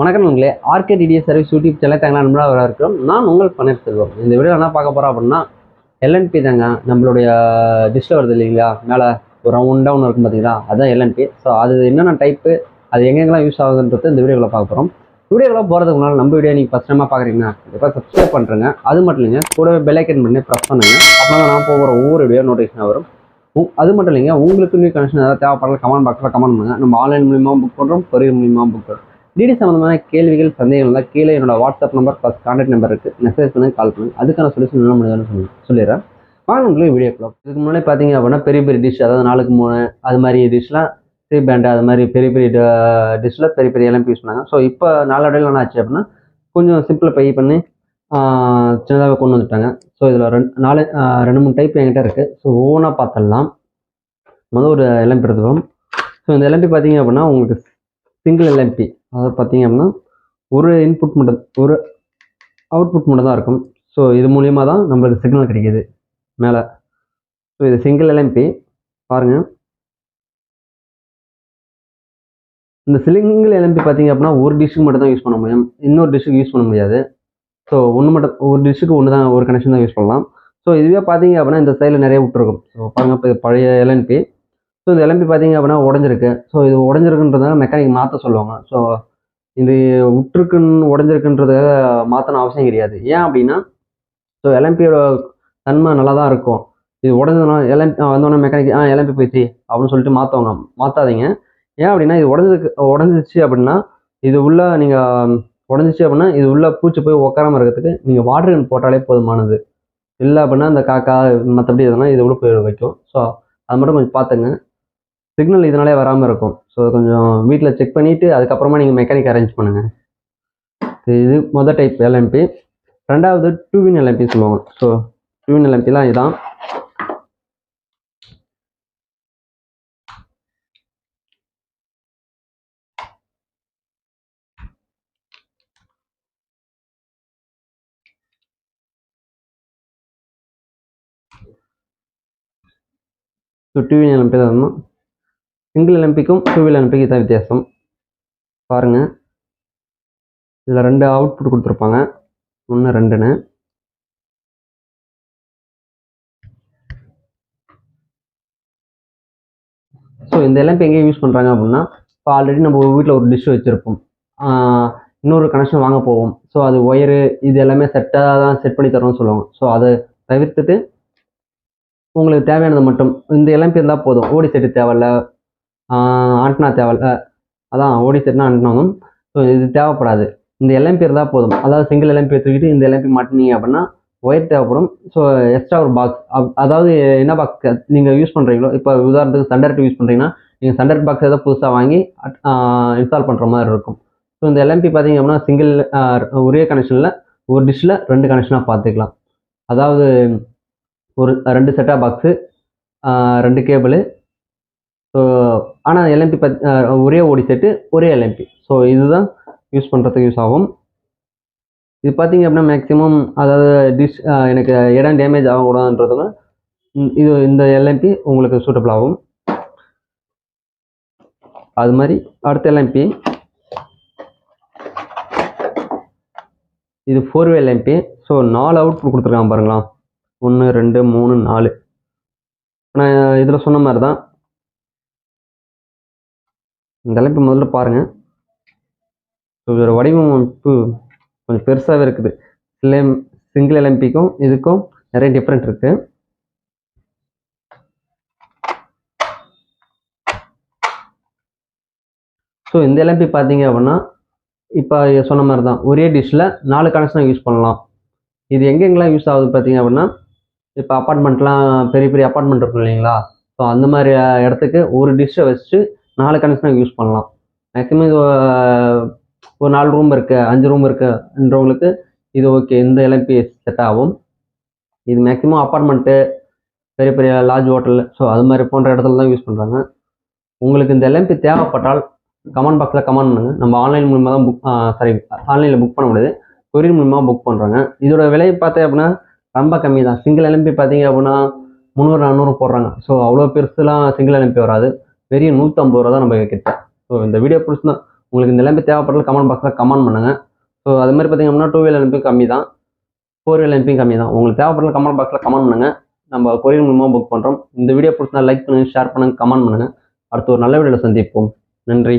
வணக்கம் உங்களே RK DTS service YouTube channel தேங்காய் நண்பராக வர இருக்கிறோம் நான் உங்கள் பன்னீர் செல்வம். இந்த வீடியோ என்ன பார்க்க போகிறோம் அப்படின்னா எல்என்பி தாங்க. நம்மளுடைய டிஷ்ஷில் வருது இல்லைங்களா? மேலே ஒரு ரவுண்டாக ஒன்று இருக்கும் பார்த்தீங்களா அதுதான் எல்என்பி ஸோ அது என்னென்ன டைப்பு அது எங்கெங்கெல்லாம் யூஸ் ஆகுதுன்றது இந்த வீடியோவில் பார்க்க போகிறோம் வீடியோவில் போகிறதுக்கு முன்னால் நம்ம வீடியோ நீங்கள் ஃபஸ்ட் டைமாக பார்க்குறீங்கன்னா கண்டிப்பாக சப்ஸ்கிரைப் பண்ணுறேங்க அது மட்டும் இல்லைங்க கூடவே பெல்லைக்கன் பண்ணி ப்ரெஸ் பண்ணுங்க. அப்போ தான் நான் போகிற ஒவ்வொரு வீடியோ நோட்டிஃபிகேஷன் வரும். அது மட்டும் இல்லைங்க உங்களுக்கு நியூ கனெக்ஷன் ஏதாவது தேவைப்படலாம் கமெண்ட் பாக்ஸில் கமெண்ட் பண்ணுங்க. நம்ம ஆன்லைன் மூலியமாக புக் பண்ணுறோம் கொரியர் மூலியமாக புக் பண்ணுறோம் டிடி சம்மந்தமான கேள்விகள் சந்தேகங்கள்லாம் இருந்தால் கீழே என்னோட WhatsApp number plus contact number இருக்குது மெசேஜ் பண்ணுங்க கால் பண்ணுங்க. அதுக்கான சொல்யூஷன் என்ன முடியாதுன்னு சொல்லி சொல்லிடுறேன். வாங்க உங்களுக்கு வீடியோக்குள்ள இதுக்கு முன்னாடி பார்த்தீங்க அப்படின்னா பெரிய பெரிய டிஷ் அதாவது நாளுக்கு மூணு அது மாதிரி டிஷ்லாம் த்ரீ பேண்டு அது மாதிரி பெரிய பெரிய டிஷ்ஷில் பெரிய பெரிய எல்லாம் யூஸ் பண்ணாங்க. ஸோ இப்போ நாளடைவில் என்ன ஆச்சு அப்படின்னா கொஞ்சம் சிம்பிளை பை பண்ணி சின்னதாக கொண்டு வந்துட்டாங்க. ஸோ இதில் ரெண்டு நாலு ரெண்டு மூணு டைப் என்கிட்ட இருக்குது ஸோ ஒவ்வொன்றா பார்த்துடலாம். முதல் ஒரு எல்எம்பி எடுத்துக்கோம் ஸோ இந்த எல்எம்பி பார்த்தீங்க அப்படின்னா உங்களுக்கு சிங்கிள் எல்எம்பி அதாவது பார்த்தீங்க அப்படின்னா ஒரு இன்புட் மட்டும் ஒரு அவுட்புட் மட்டும் தான் இருக்கும். ஸோ இது மூலியமாக தான் நம்மளுக்கு சிக்னல் கிடைக்கிது மேலே. ஸோ இது சிங்கிள் எல்எம்பி பாருங்கள் இந்த சிலிங்கிள் எல்எம்பி பார்த்தீங்க அப்படின்னா ஒரு டிஷ்ஷுக்கு மட்டும் தான் யூஸ் பண்ண முடியும். இன்னொரு டிஷ்ஷுக்கு யூஸ் பண்ண முடியாது. ஸோ ஒன்று மட்டும் ஒரு டிஷ்ஷுக்கு ஒன்று தான் ஒரு கனெக்ஷன் தான் யூஸ் பண்ணலாம். ஸோ இதுவே பார்த்தீங்க அப்படின்னா இந்த சைடில் நிறைய விட்டுருக்கும். ஸோ பாருங்கள் இப்போ பழைய எல்என்பி ஸோ இந்த எலம்பி பார்த்தீங்க அப்படின்னா உடஞ்சிருக்கு. ஸோ இது உடஞ்சிருக்குன்றதுனால மெக்கானிக் மாற்ற சொல்லுவாங்க. ஸோ இது விட்டுருக்குன்னு உடஞ்சிருக்குன்றத மாற்றணும் அவசியம் கிடையாது. ஏன் அப்படின்னா ஸோ எலம்பியோட தன்மை நல்லா தான் இருக்கும். இது உடஞ்சதுனா எலம் வந்தோடனே மெக்கானிக் ஆ எலம்பி போயிடுச்சு அப்படின்னு சொல்லிட்டு மாற்றவங்க மாற்றாதீங்க ஏன் அப்படின்னா இது உடஞ்சதுக்கு உடஞ்சிச்சு அப்படின்னா இது உள்ள நீங்கள் உடஞ்சிச்சு அப்படின்னா இது உள்ள பூச்சி போய் உட்காராம இருக்கிறதுக்கு நீங்கள் வாட்டர் கன் போட்டாலே போதுமானது. இல்லை அப்படின்னா இந்த காக்கா மற்றபடி எதுனா இது உள்ள போய் வைக்கும். ஸோ அது மட்டும் கொஞ்சம் பார்த்துங்க சிக்னல் இதனாலே வராமல் இருக்கும். ஸோ கொஞ்சம் வீட்டில் செக் பண்ணிவிட்டு அதுக்கப்புறமா நீங்கள் மெக்கானிக் அரேஞ்ச் பண்ணுங்கள் இது மொதல் டைப் எல்எம்பி ரெண்டாவது டூவின் எல்எம்பி சொல்லுவாங்க. ஸோ டூவின் எல்எம்பிலாம் இதுதான் ஸோ டூவின் எல்எம்பி தான். சிங்கிள் எல்எம்பிக்கும் டூவில் எல்எம்பிக்கும் தான் வித்தியாசம். பாருங்கள் இதில் ரெண்டு அவுட்புட் கொடுத்துருப்பாங்க. ஒன்று ரெண்டுன்னு. ஸோ இந்த எல்லாம் எங்கே யூஸ் பண்ணுறாங்க அப்படின்னா இப்போ ஆல்ரெடி நம்ம வீட்டில் ஒரு டிஷ் வச்சுருப்போம். இன்னொரு கனெக்ஷன் வாங்க போவோம். ஸோ அது ஒயரு இது எல்லாமே செட்டாக தான் செட் பண்ணி தரோம்னு சொல்லுவாங்க. ஸோ அதை தவிர்த்துட்டு உங்களுக்கு தேவையானது மட்டும். இந்த எல்எம்பி இருந்தால் போதும். ஓடி செட்டு தேவையில்ல. ஆண்டனா தேவையில்ல அதான் ஓடி செட்னா ஆண்டனாவும் ஸோ இது தேவைப்படாது. இந்த எல்எம்பி இருந்தால் போதும். அதாவது சிங்கிள் எல்எம்பி எடுத்துக்கிட்டு இந்த எல்எம்பி மாட்டினீங்க அப்படின்னா ஒயர் தேவைப்படும். ஸோ எக்ஸ்ட்ரா ஒரு பாக்ஸ் அதாவது என்ன பாக்ஸ் நீங்கள் யூஸ் பண்ணுறீங்களோ இப்போ உதாரணத்துக்கு சண்டர்ட் யூஸ் பண்ணுறீங்கன்னா நீங்கள் சண்டர்ட் பாக்ஸ் ஏதாவது புதுசாக வாங்கி இன்ஸ்டால் பண்ணுற மாதிரி இருக்கும். ஸோ இந்த எல்எம்பி பார்த்தீங்க அப்படின்னா சிங்கிள் ஒரே கனெக்ஷனில் ஒரு டிஷ்ஷில் ரெண்டு கனெக்ஷனாக பார்த்துக்கலாம் அதாவது ஒரு ரெண்டு செட்டாக பாக்ஸு ரெண்டு கேபிள் ஸோ ஆனால் எல்எம்பி பத் ஒரே ஓடி செட்டு ஒரே எல்எம்பி ஸோ இதுதான் யூஸ் பண்ணுறதுக்கு யூஸ் ஆகும். இது பார்த்தீங்க அப்படின்னா மேக்ஸிமம் அதாவது டிஷ் எனக்கு இடம் டேமேஜ் ஆகக்கூடாதுன்றதுங்க இது இந்த எல்எம்பி உங்களுக்கு சூட்டபிள் ஆகும். அது மாதிரி அடுத்த எல்எம்பி இது ஃபோர் வே எல்எம்பி ஸோ நாலு அவுட் கொடுத்துருக்காங்க பாருங்களா ஒன்று ரெண்டு மூணு நாலு. நான் இதில் சொன்ன மாதிரி தான் இந்த எல்எம்பி முதல்ல பாருங்கள் ஸோ இதோட வடிவமைப்பு கொஞ்சம் பெருசாகவே இருக்குது. சிலம் சிங்கிள் எல்எம்பிக்கும் இதுக்கும் நிறைய டிஃப்ரெண்ட் இருக்குது ஸோ இந்த எல்எம்பி பார்த்தீங்க அப்படின்னா இப்போ சொன்ன மாதிரி தான் ஒரே டிஷ்ஷில் நாலு கனெக்ஷன் யூஸ் பண்ணலாம். இது எங்கெங்கெல்லாம் யூஸ் ஆகுது பார்த்தீங்க அப்படின்னா இப்போ அப்பார்ட்மெண்ட்லாம் பெரிய பெரிய அப்பார்ட்மெண்ட் இருக்கும் இல்லைங்களா? ஸோ அந்த மாதிரி இடத்துக்கு ஒரு டிஷ்ஷை வச்சு நாலு கனெக்ஷன் யூஸ் பண்ணலாம். மேக்ஸிமம் இது ஒரு நாலு ரூம் இருக்குது அஞ்சு ரூம் இருக்குன்றவங்களுக்கு இது ஓகே இந்த எல்எம்பி செட் ஆகும். இது மேக்ஸிமம் அப்பார்ட்மெண்ட்டு பெரிய பெரிய லாட்ஜ் ஹோட்டல் ஸோ அது மாதிரி போன்ற இடத்துல தான் யூஸ் பண்ணுறாங்க உங்களுக்கு இந்த எல்எம்பி தேவைப்பட்டால் கமெண்ட் பாக்ஸில் கமெண்ட் பண்ணுங்கள் நம்ம ஆன்லைன் மூலமாக தான் புக் சாரி ஆன்லைனில் புக் பண்ண முடியாது. கொரியர் மூலமாக புக் பண்ணுறாங்க இதோட விலை பார்த்தேன் அப்படின்னா ரொம்ப கம்மி தான் சிங்கிள் எல்எம்பி பார்த்தீங்க அப்படின்னா முந்நூறு நானூறு போடுறாங்க. ஸோ அவ்வளோ பெருசுலாம் சிங்கிள் எல்எம்பி வராது. வெறும் நூற்றம்பது ரூபா தான் நம்ம கிட்டேன் ஸோ இந்த வீடியோ பிடிச்சிருந்தா உங்களுக்கு இந்த எல்எம்பி தேவைப்படல கமெண்ட் பாக்ஸில் கமெண்ட் பண்ணுங்கள் ஸோ அது மாதிரி பார்த்தீங்கன்னா டூ வீலர் எம்பியும் கம்மி தான் ஃபோர் வீலர் எம்பியும் கம்மி தான் உங்களுக்கு தேவைப்படல கமெண்ட் பாக்ஸில் கமெண்ட் பண்ணுங்கள் நம்ம கொரியர் மூலமாக புக் பண்ணுறோம் இந்த வீடியோ பிடிச்சா லைக் பண்ணுங்கள் ஷேர் பண்ணுங்கள் கமெண்ட் பண்ணுங்கள் அடுத்து ஒரு நல்ல வீடியோவில் சந்திப்போம். நன்றி.